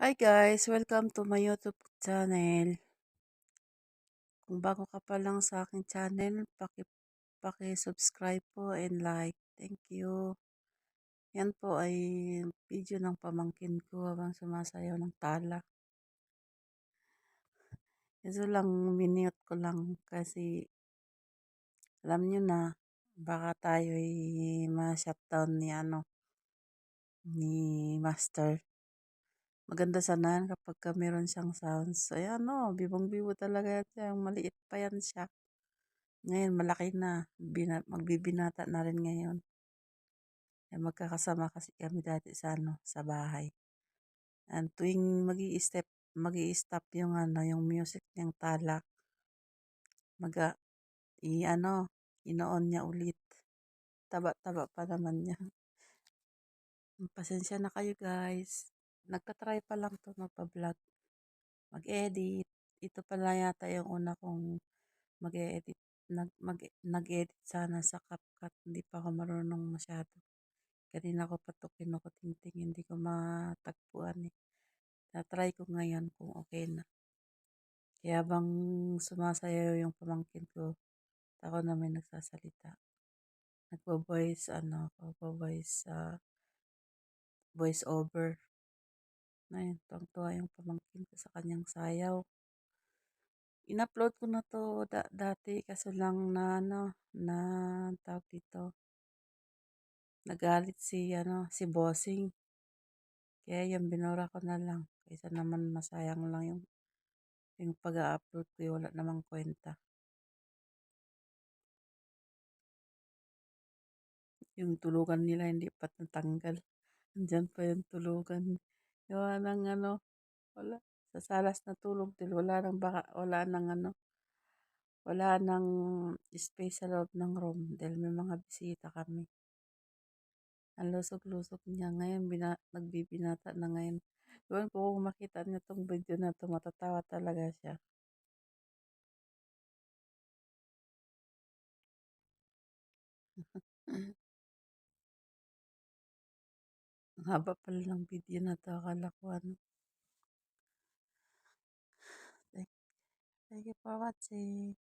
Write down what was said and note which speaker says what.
Speaker 1: Hi guys! Welcome to my YouTube channel. Kung bago ka pa lang sa aking channel, paki, paki-subscribe po and like. Thank you. Yan po ay video ng pamangkin ko habang sumasayaw ng tala. Ito lang, minute ko lang kasi alam nyo na, baka tayo ay ma-shutdown ni ano, ni Master. Maganda sana kapag ka meron siyang sounds. Ayan o, bibong-bibo talaga yan. Maliit pa yan siya. Ngayon, malaki na. Bina, magbibinata na rin ngayon. Ay, magkakasama kasi kami dati sa, ano, sa bahay. And tuwing mag step mag stop yung, ano, yung music niyang tala, mag i ano, inoon niya ulit. Taba-taba pa naman niya. Pasensya na kayo guys. Nagka-try pa lang to magpa-vlog. Mag-edit. Ito pala yata yung una kong mag-edit. Nag, mag, nag-edit sana sa CapCut. Hindi pa ako marunong masyado. Kanina ko pa ito kinukuting-ting. Hindi ko matagpuan eh. Na-try ko ngayon kung okay na. Kaya bang sumasayaw yung pamangkin ko, ako na may nagsasalita. Nagpo-voice, ano, nagpo-voice sa uh, voice over. Ayun, tuwang-tuwa yung pamangkin ko sa kanyang sayaw. In-upload ko na to da dati kaso lang na ano, na tawag dito. Nagalit si ano, si Bossing. Kaya yung binura ko na lang. Kaysa naman masayang lang yung yung pag-upload ko, wala namang kwenta. Yung tulugan nila hindi pa natanggal. Andyan pa yung tulugan. Gawa ng ano, wala. Sa salas na tulog til wala nang baka, wala nang ano, wala nang space sa loob ng room dahil may mga bisita kami. Ang lusog-lusog niya ngayon, bina, nagbibinata na ngayon. Doon ko kung makita niyo tong video na to, matatawa talaga siya. haba pala ng video na to, akala ko ano. Thank, you for watching.